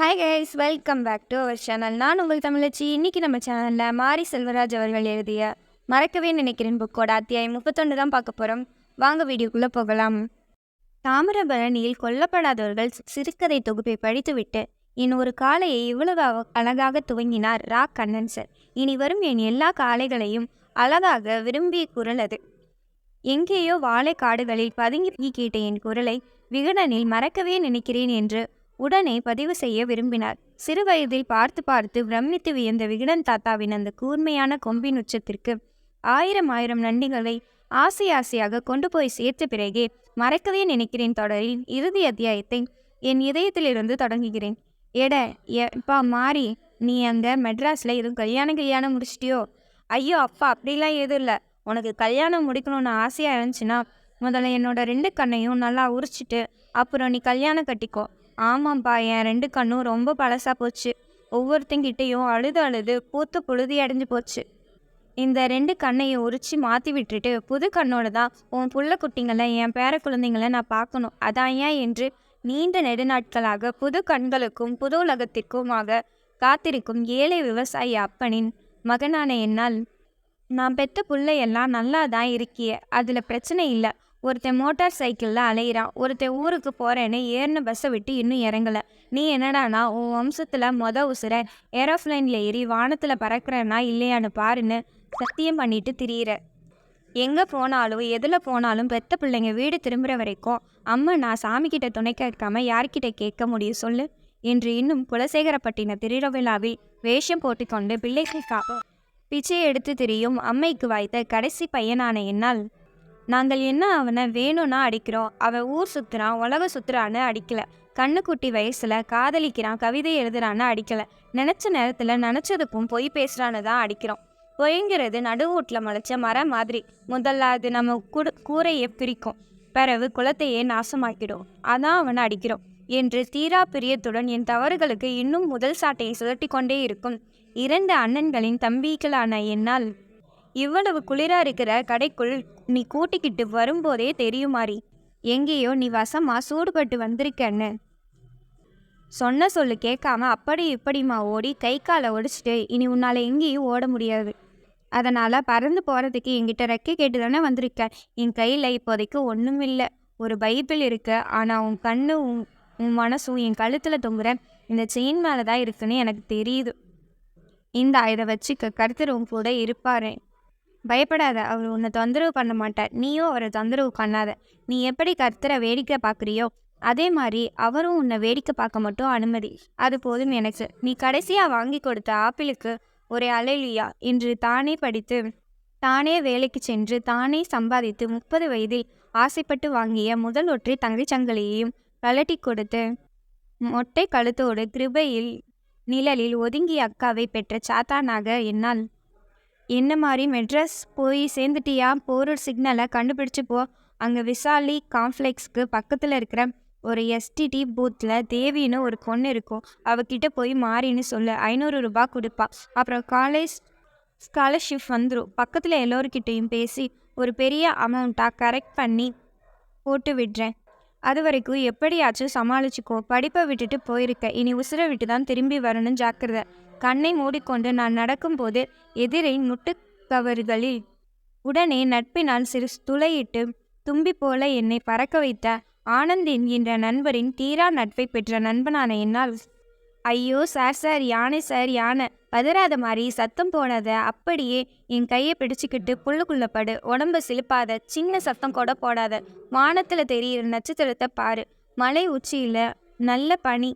Hi guys welcome back to our channel நான் உங்கள் தமிழச்சி. இன்னைக்கு நம்ம சேனலில் மாரி செல்வராஜ் அவர்கள் எழுதிய மறக்கவே நினைக்கிறேன் புக்கோட அத்தியாயம் முப்பத்தொன்று தான் பார்க்க போகிறோம் வாங்க வீடியோக்குள்ளே போகலாம். தாமிரபரணியில் கொல்லப்படாதவர்கள் சிறுகதை தொகுப்பை படித்துவிட்டு என் ஒரு காளையை இவ்வளவு அழகாக துவங்கினார் ரா. கண்ணன் சார் இனி வரும் என் எல்லா காளைகளையும் அழகாக விரும்பிய குரல் அது. எங்கேயோ வாழைக்காடுகளில் பதுங்கி கேட்ட என் குரலை விகடனில் மறக்கவே நினைக்கிறேன் என்று உடனே பதிவு செய்ய விரும்பினார். சிறுவயதில் பார்த்து பார்த்து பிரமித்து வியந்த விகடன் தாத்தாவின் அந்த கூர்மையான கொம்பின் உச்சத்திற்கு ஆயிரம் ஆயிரம் நண்டிகளை ஆசை ஆசையாக கொண்டு போய் சேர்த்த பிறகே மறக்கவே நினைக்கிறேன் தொடரில் இறுதி அத்தியாயத்தை என் இதயத்திலிருந்து தொடங்குகிறேன். எட எப்பா மாறி நீ அந்த மெட்ராஸில் எதுவும் கல்யாணம் கல்யாணம் முடிச்சிட்டியோ? ஐயோ அப்பா அப்படிலாம் எதுவும் இல்லை. உனக்கு கல்யாணம் முடிக்கணும்னு ஆசையாக இருந்துச்சுன்னா முதல்ல என்னோட ரெண்டு கண்ணையும் நல்லா உரிச்சிட்டு அப்புறம் நீ கல்யாணம் கட்டிக்கோ. ஆமாம்ப்பா என் ரெண்டு கண்ணும் ரொம்ப பழசாக போச்சு. ஒவ்வொருத்தங்கிட்டேயும் அழுது அழுது பூத்து புழுதி அடைஞ்சு போச்சு. இந்த ரெண்டு கண்ணையும் உரிச்சு மாற்றி விட்டுட்டு புது கண்ணோட தான் உன் புள்ள குட்டிங்களை என் பேர குழந்தைங்களை நான் பார்க்கணும். அதான் ஏன் என்று நீண்ட நெடுநாட்களாக புது கண்களுக்கும் புது உலகத்திற்குமாக காத்திருக்கும் ஏழை விவசாயி அப்பனின் மகனான என்னால் நான் பெத்த புள்ளையெல்லாம் நல்லா தான் இருக்கிய அதில் பிரச்சனை இல்லை. ஒருத்தன் மோட்டார் சைக்கிளில் அலையிறான். ஒருத்தன் ஊருக்கு போகிறேன்னு ஏறின பஸ்ஸை விட்டு இன்னும் இறங்கலை. நீ என்னடானா உன் வம்சத்தில் மொத உசுர ஏரோப்ளைனில் ஏறி வானத்தில் பறக்கிறேன்னா இல்லையான்னு பாருன்னு சத்தியம் பண்ணிட்டு திரியிற. எங்கே போனாலும் எதில் போனாலும் பெத்த பிள்ளைங்க வீடு திரும்புகிற வரைக்கும் அம்மா நான் சாமிக்கிட்ட துணை கேட்காம யார்கிட்ட கேட்க முடியும் சொல்லு என்று இன்னும் குலசேகரப்பட்டின திருவிழாவில் வேஷம் போட்டுக்கொண்டு பிள்ளைகளுக்காக பிச்சை எடுத்து திரியும் அம்மைக்கு வாய்த்த கடைசி பையனான என்னால் நாங்கள் என்ன அவனை வேணும்னா அடிக்கிறோம். அவன் ஊர் சுற்றுறான் உலக சுத்துறான்னு அடிக்கல. கண்ணுக்குட்டி வயசுல காதலிக்கிறான் கவிதை எழுதுறான்னு அடிக்கல. நினச்ச நேரத்தில் நினச்சதுக்கும் பொய் பேசுறான்னு தான் அடிக்கிறோம். பொய்ங்கிறது நடுவூட்டில் முளைச்ச மரம் மாதிரி. முதல்ல அது நம்ம குடு கூரையை பிரிக்கும். பிறகு குலத்தையே நாசமாக்கிடும். அதான் அவனை அடிக்கிறோம். என்று தீரா பிரியத்துடன் என் தவறுகளுக்கு இன்னும் முதல் சாட்டையை சுழட்டி கொண்டே இருக்கும். இரண்டு அண்ணன்களின் தம்பிகளான என்னால் இவ்வளவு குளிரா இருக்கிற கடைக்குள் நீ கூட்டிக்கிட்டு வரும்போதே தெரியுமாரி எங்கேயோ நீ வசமா சூடுபட்டு வந்திருக்கன்னு. சொன்ன சொல்லு கேட்காம அப்படி இப்படிமா ஓடி கை காலை ஒடிச்சிட்டு இனி உன்னால் எங்கேயும் ஓட முடியாது. அதனால் பறந்து போகிறதுக்கு என்கிட்ட ரெக்கை கேட்டு தானே வந்திருக்க? என் கையில் இப்போதைக்கு ஒன்றும் இல்லை ஒரு பைபிள் இருக்கு. ஆனால் உன் கண்ணு உன் உன் மனசும் என் கழுத்தில் தொங்குற இந்த செயின் மேலே தான் இருக்குன்னு எனக்கு தெரியுது. இந்த இதை வச்சுக்க. கருத்தர் உன் கூட இருப்பாரு. பயப்படாத அவர் உன்னை தொந்தரவு பண்ண மாட்டார். நீயும் அவரை தொந்தரவு பண்ணாத. நீ எப்படி கர்த்தரை வேடிக்கை பார்க்குறியோ அதே மாதிரி அவரும் உன்னை வேடிக்கை பார்க்க மட்டும் அனுமதி. அது போதும் எனக்கு நீ கடைசியாக வாங்கி கொடுத்த ஆப்பிளுக்கு ஒரு அலைலியா என்று தானே படித்து தானே வேலைக்கு சென்று தானே சம்பாதித்து முப்பது வயதில் ஆசைப்பட்டு வாங்கிய முதல் ஒற்றை தங்கைச்சங்கிலியையும் கலட்டி கொடுத்து மொட்டை கழுத்தோடு கிருபையில் நிழலில் ஒதுங்கிய அக்காவை பெற்ற சாத்தானாக என்னால் என்ன மாதிரி மெட்ராஸ் போய் சேர்ந்துட்டியா? போகிற சிக்னலை கண்டுபிடிச்சு போ. அங்கே விசாலி காம்ப்ளெக்ஸ்க்கு பக்கத்தில் இருக்கிற ஒரு எஸ்டிடி பூத்தில் தேவின்னு ஒரு பொண்ணு இருக்கும் அவகிட்ட போய் மாறின்னு சொல்லு. ஐநூறு ரூபாய் கொடுப்பா. அப்புறம் காலேஜ் ஸ்காலர்ஷிப் வந்துடும் பக்கத்தில் எல்லோருக்கிட்டேயும் பேசி ஒரு பெரிய அமௌண்ட்டாக கரெக்ட் பண்ணி போட்டு விடுறேன். அது வரைக்கும் எப்படியாச்சும் சமாளிச்சுக்கோ. படிப்பை விட்டுட்டு போயிருக்க. இனி உசுரை விட்டு தான் திரும்பி வரணும். ஜாக்கிரதை. கண்ணை மூடிக்கொண்டு நான் நடக்கும்போது எதிரை முட்டுக்கவர்களில் உடனே நட்பினால் சிறு துளையிட்டு தும்பி போல என்னை பறக்க வைத்த ஆனந்த் என்கின்ற நண்பரின் தீரா நட்பை பெற்ற நண்பனான என்னால் ஐயோ சார் சார் யானை சார் யானை. பதறாத மாதிரி சத்தம் போடாத அப்படியே என் கையை பிடிச்சிக்கிட்டு புல்லுக்குள்ள படு. உடம்ப சிலுப்பாத சின்ன சத்தம் கூட போடாத. வானத்துல தெரியிற நட்சத்திரத்தை பாரு. மலை உச்சியில நல்ல பனி.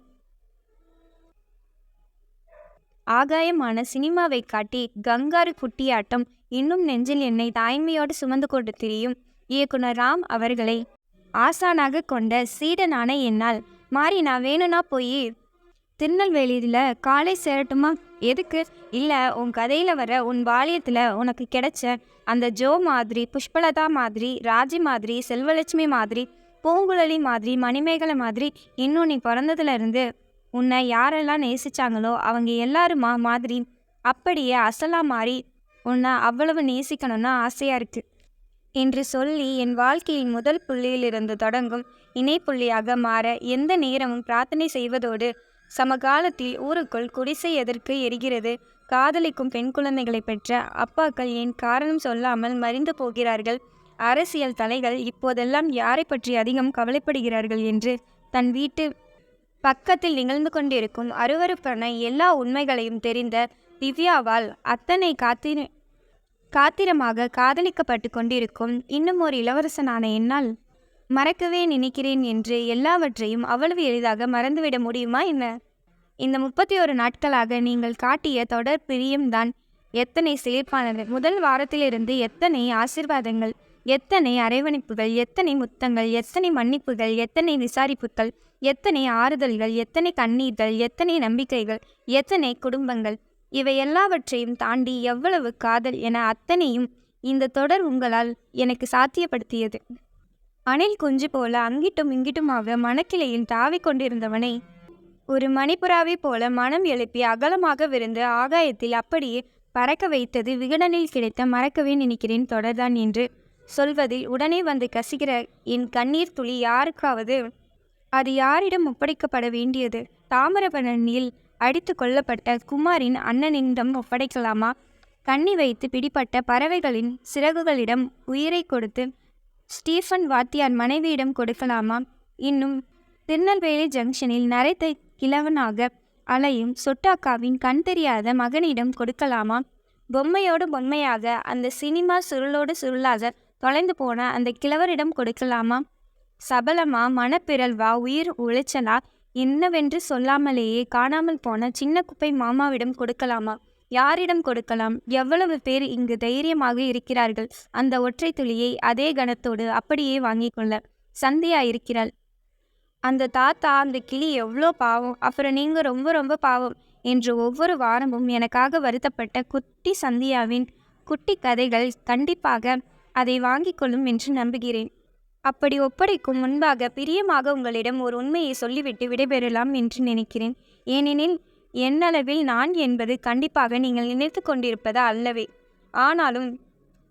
ஆகாயமான சினிமாவை காட்டி கங்காரு குட்டியாட்டம் இன்னும் நெஞ்சில் என்னை தாய்மையோடு சுமந்து கொண்டு திரியும் இயக்குனர் ராம் அவர்களை ஆசானாக கொண்ட சீடனான என்னால். மாறி நான் வேணும்னா போய் திருநெல்வேலியில் காலை சேரட்டுமா? எதுக்கு? இல்லை உன் கதையில் வர உன் பாலியத்தில் உனக்கு கிடைச்ச அந்த ஜோ மாதிரி புஷ்பலதா மாதிரி ராஜி மாதிரி செல்வலட்சுமி மாதிரி பூங்குழலி மாதிரி மணிமேகலை மாதிரி இன்னும் நீ பிறந்ததுலேருந்து உன்னை யாரெல்லாம் நேசிச்சாங்களோ அவங்க எல்லாருமா மாதிரி அப்படியே அசலாக மாறி உன்னை அவ்வளவு நேசிக்கணும்னு ஆசையாக இருக்குது என்று சொல்லி என் வாழ்க்கையின் முதல் புள்ளியிலிருந்து தொடங்கும் இணைப்புள்ளியாக மாற எந்த நேரமும் பிரார்த்தனை செய்வதோடு சமகாலத்தில் ஊருக்குள் குடிசை எதற்கு எரிகிறது? காதலிக்கும் பெண் குழந்தைகளை பெற்ற அப்பாக்கள் ஏன் காரணம் சொல்லாமல் மறிந்து போகிறார்கள்? அரசியல் தலைகள் இப்போதெல்லாம் யாரை பற்றி அதிகம் கவலைப்படுகிறார்கள் என்று தன் வீட்டு பக்கத்தில் நிகழ்ந்து கொண்டிருக்கும் அருவருப்பான எல்லா உண்மைகளையும் தெரிந்த திவ்யாவால் அத்தனை காத்திர காத்திரமாக காதலிக்கப்பட்டு கொண்டிருக்கும் இன்னும் ஒரு இளவரசனான என்னால் மறக்கவே நினைக்கிறேன் என்று எல்லாவற்றையும் அவ்வளவு எளிதாக மறந்துவிட முடியுமா என்ன? இந்த முப்பத்தி ஒரு நாட்களாக நீங்கள் காட்டிய தொடர் பிரியம்தான் எத்தனை சிலிர்ப்பானது. முதல் வாரத்திலிருந்து எத்தனை ஆசிர்வாதங்கள் எத்தனை அரவணைப்புகள் எத்தனை முத்தங்கள் எத்தனை மன்னிப்புகள் எத்தனை விசாரிப்புகள் எத்தனை ஆறுதல்கள் எத்தனை கண்ணீர்கள் எத்தனை நம்பிக்கைகள் எத்தனை குடும்பங்கள் இவை எல்லாவற்றையும் தாண்டி எவ்வளவு காதல் என அத்தனையும் இந்த தொடர் உங்களால் எனக்கு சாத்தியப்படுத்தியது. அணில் குஞ்சு போல அங்கிட்டும் இங்கிட்டுமாக மணக்கிளையில் தாவிக் கொண்டிருந்தவனை ஒரு மணிப்புறாவை போல மனம் எழுப்பி அகலமாக விருந்து ஆகாயத்தில் அப்படியே பறக்க வைத்தது விகடனில் கிடைத்த மறக்கவே நினைக்கிறேன் தொடர்தான் என்று சொல்வதில் உடனே வந்து கசிகிற என் கண்ணீர் துளி யாருக்காவது அது யாரிடம் ஒப்படைக்கப்பட வேண்டியது? தாமிரபரணியில் அடித்து கொல்லப்பட்ட குமாரின் அண்ணனிடம் ஒப்படைக்கலாமா? கண்ணி வைத்து பிடிப்பட்ட பறவைகளின் சிறகுகளிடம் உயிரை கொடுத்து ஸ்டீஃபன் வாத்தியார் மனைவியிடம் கொடுக்கலாமா? இன்னும் திருநெல்வேலி ஜங்ஷனில் நரைத்த கிழவனாக அலையும் சொட்டாக்காவின் கண் தெரியாத மகனிடம் கொடுக்கலாமா? பொம்மையோடு பொம்மையாக அந்த சினிமா சுருளோடு சுருளாக தொலைந்து போன அந்த கிழவரிடம் கொடுக்கலாமா? சபலமா மனப்பிறழ்வா உயிர் உளைச்சலா என்னவென்று சொல்லாமலேயே காணாமல் போன சின்ன குப்பை மாமாவிடம் கொடுக்கலாமா? யாரிடம் கொடுக்கலாம்? எவ்வளவு பேர் இங்கு தைரியமாக இருக்கிறார்கள்? அந்த ஒற்றை துளியை அதே கணத்தோடு அப்படியே வாங்கிக் கொள்ள சந்தியா இருக்கிறாள். அந்த தாத்தா அந்த கிளி எவ்வளோ பாவம்? அப்புறம் நீங்கள் ரொம்ப ரொம்ப பாவம் என்று ஒவ்வொரு வாரமும் எனக்காக வருத்தப்பட்ட குட்டி சந்தியாவின் குட்டி கதைகள் கண்டிப்பாக அதை வாங்கிக் கொள்ளும் என்று நம்புகிறேன். அப்படி ஒப்படைக்கும் முன்பாக பிரியமாக உங்களிடம் ஒரு உண்மையை சொல்லிவிட்டு விடைபெறலாம் என்று நினைக்கிறேன். ஏனெனில் என்னளவில் நான் என்பது கண்டிப்பாக நீங்கள் நினைத்து கொண்டிருப்பது அல்லவே. ஆனாலும்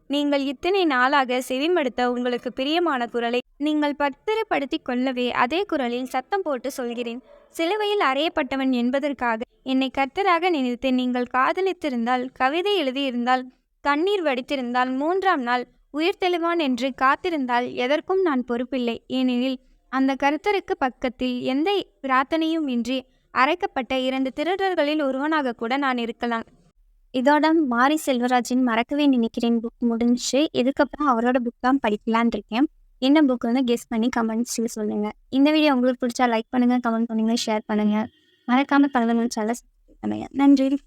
நீங்கள் இத்தனை நாளாக செவிமடுத்த உங்களுக்கு பிரியமான குரலை நீங்கள் பத்திரப்படுத்தி கொள்ளவே அதே குரலில் சத்தம் போட்டு சொல்கிறேன். சிலுவையில் அறையப்பட்டவன் என்பதற்காக என்னை கர்த்தராக நினைத்து நீங்கள் காதலித்திருந்தால் கவிதை எழுதியிருந்தால் கண்ணீர் வடித்திருந்தால் மூன்றாம் நாள் உயிர் தெளிவான் என்று காத்திருந்தால் எதற்கும் நான் பொறுப்பில்லை. ஏனெனில் அந்த கருத்தருக்கு பக்கத்தில் எந்த பிரார்த்தனையும் இன்றி அரைக்கப்பட்ட இரண்டு திருடர்களில் ஒருவனாக கூட நான் இருக்கலாம். இதோட மாரி செல்வராஜின் மறக்கவே நினைக்கிறேன் புக் முடிஞ்சு. இதுக்கப்புறம் அவரோட புக் தான் படிக்கலான் இருக்கேன். என்ன புக் வந்து கெஸ் பண்ணி கமெண்ட்ஸில் சொல்லுங்கள் இந்த வீடியோ உங்களுக்கு பிடிச்சா லைக் பண்ணுங்கள் கமெண்ட் பண்ணுங்கள் ஷேர் பண்ணுங்கள் மறக்காமல் பலவங்க சேனல் பண்ணுங்கள் நன்றி.